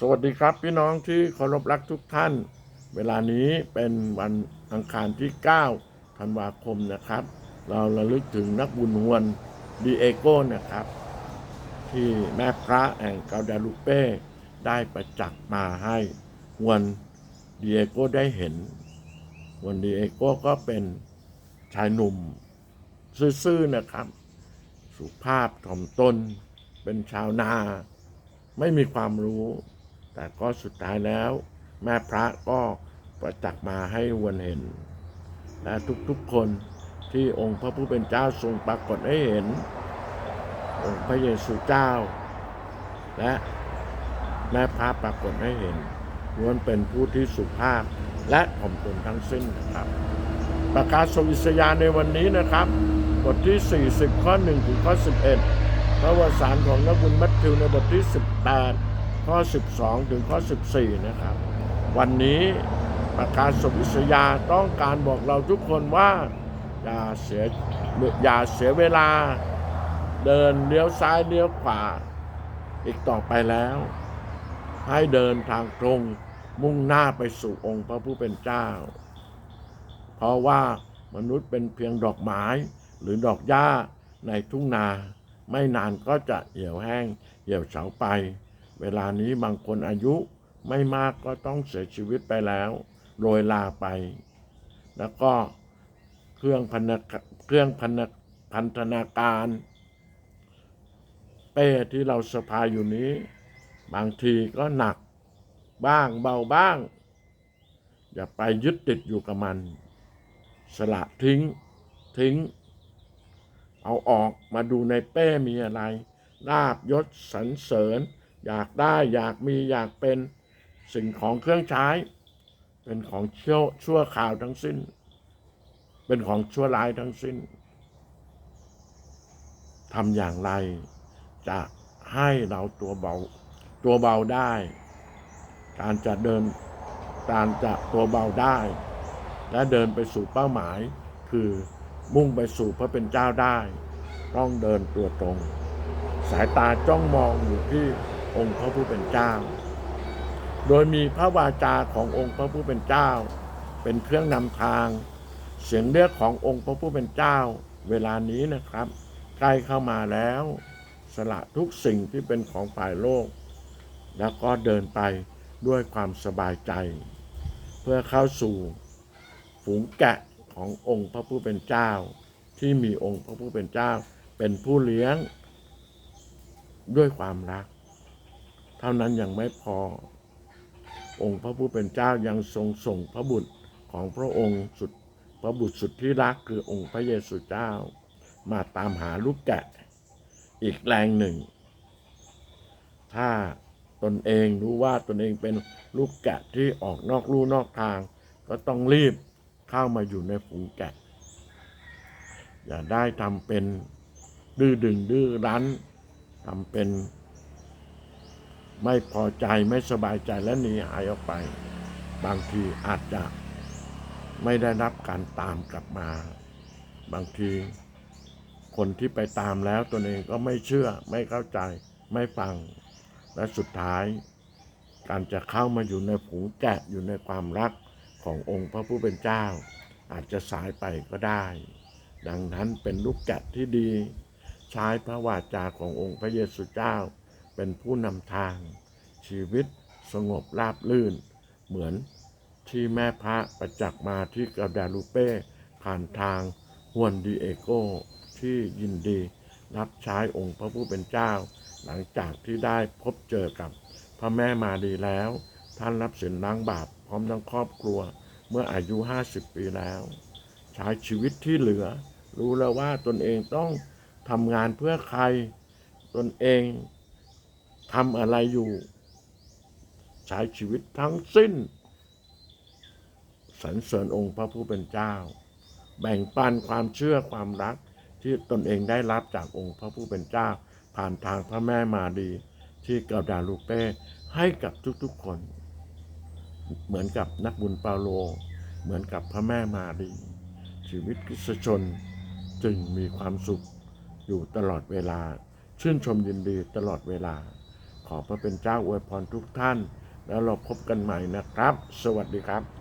สวัสดีครับพี่น้องที่เคารพรักทุกท่าน เวลานี้เป็นวันอังคารที่9ธันวาคมนะครับ เราระลึกถึงนักบุญฮวนดีเอโก้นะครับ ที่แม่พระแห่งเกาดาลูเป้ได้ประจักษ์มาให้ฮวนดีเอโก้ได้เห็นฮวนดีเอโก้ก็เป็นชายหนุ่มซื่อๆนะครับ สุภาพถ่อมตนเป็นชาวนาไม่มีความรู้ แต่ก็สุดท้ายแล้ว แม่พระก็ประจักษ์มาให้วนเห็น และทุกๆคนที่องค์พระผู้เป็นเจ้าทรงปรากฏให้เห็น องค์พระเยซูเจ้า และแม่พระปรากฏให้เห็นล้วนเป็นผู้ที่สุภาพและถ่อมตนทั้งสิ้นนะครับ ประกาศสวิสยานในวันนี้นะครับ บทที่ 40 ข้อ 1 ถึงข้อ 11 พระวสารของนักบุญมัทธิวในบทที่ 18 ข้อ 12 ถึงข้อ 14 นะครับ วันนี้ประกาศสวิสยาต้องการบอกเราทุกคนว่า อย่าเสียอย่าเสียเวลา เดินเลี้ยวซ้ายเลี้ยวขวาอีกต่อไปแล้ว ให้เดินทางตรงมุ่งหน้าไปสู่องค์พระผู้เป็นเจ้า เพราะว่ามนุษย์เป็นเพียงดอกไม้หรือดอกหญ้าในทุ่งนา ไม่นานก็จะเหี่ยวแห้งเหี่ยวเฉาไป เวลานี้บางคนอายุไม่มากก็ต้องเสียชีวิตไปแล้วโรยลาไป แล้วก็เครื่องพันธเครื่องพันพันธนาการ เป้ที่เราสะพายอยู่นี้ บางทีก็หนักบ้างเบาบ้าง อย่าไปยึดติดอยู่กับมัน สละทิ้งทิ้ง เอาออกมาดูในเป้มีอะไรลาบยศสรรเสริญ อยากได้อยากมีอยากเป็นสิ่งของเครื่องใช้ เป็นของชั่วชั่วข่าวทั้งสิ้น เป็นของชั่วร้ายทั้งสิ้นทำอย่างไร จะให้เราตัวเบา ตัวเบาได้ การจะเดินการจะตัวเบาได้ และเดินไปสู่เป้าหมาย คือมุ่งไปสู่พระเป็นเจ้าได้ ต้องเดินตัวตรง สายตาจ้องมองอยู่ที่ องค์พระผู้เป็นเจ้า โดยมีพระวาจาขององค์พระผู้เป็นเจ้า เป็นเครื่องนำทาง เสียงเรียกขององค์พระผู้เป็นเจ้า เวลานี้นะครับ ใกล้เข้ามาแล้ว สละทุกสิ่งที่เป็นของฝ่ายโลก แล้วก็เดินไปด้วยความสบายใจ เพื่อเข้าสู่ฝูงแกะขององค์พระผู้เป็นเจ้า ที่มีองค์พระผู้เป็นเจ้า เป็นผู้เลี้ยงด้วยความรัก เท่านั้นยังไม่พอ องค์พระผู้เป็นเจ้ายังทรงส่งพระบุตรของพระองค์สุดพระบุตรสุดที่รักคือองค์พระเยซูเจ้า มาตามหาลูกแกะ อีกแรงหนึ่ง ถ้าตนเองรู้ว่าตนเองเป็นลูกแกะที่ออกนอกลู่นอกทาง ก็ต้องรีบเข้ามาอยู่ในฝูงแกะ อย่าได้ทำเป็นดื้อดึงดื้อรั้นทำเป็น ไม่พอใจไม่สบายใจและหนีหายออกไป บางทีอาจจะไม่ได้รับการตามกลับมา บางทีคนที่ไปตามแล้วตนเองก็ไม่เชื่อไม่เข้าใจไม่ฟัง และสุดท้าย การจะเข้ามาอยู่ในฝูงแกะอยู่ในความรักขององค์พระผู้เป็นเจ้า อาจจะสายไปก็ได้ ดังนั้นเป็นลูกแกะที่ดี ใช้พระวาจาขององค์พระเยซูเจ้า เป็นผู้นำทาง ชีวิตสงบราบลื่น เหมือนที่แม่พระประจักษ์มาที่กาดาลูเป้ผ่านทางฮวนดีเอโกที่ยินดีรับใช้องค์พระผู้เป็นเจ้า หลังจากที่ได้พบเจอกับพระแม่มาดีแล้ว ท่านรับสินล้างบาปพร้อมทั้งครอบครัวเมื่ออายุ 50 ปีแล้ว ใช้ชีวิตที่เหลือ รู้แล้วว่าตนเองต้องทำงานเพื่อใคร ตนเอง ทำอะไรอยู่ ใช้ชีวิตทั้งสิ้นสรรเสริญองค์พระผู้เป็นเจ้า แบ่งปันความเชื่อความรักที่ตนเองได้รับจากองค์พระผู้เป็นเจ้า ผ่านทางพระแม่มาดี ที่เกาดาลูเป้ให้กับทุกๆคน เหมือนกับนักบุญเปาโล เหมือนกับพระแม่มาดี ชีวิตคริสชนจึงมีความสุขอยู่ตลอดเวลา ชื่นชมยินดีตลอดเวลา ขอพระเป็นเจ้าอวยพรทุกท่าน แล้วเราพบกันใหม่นะครับ สวัสดีครับ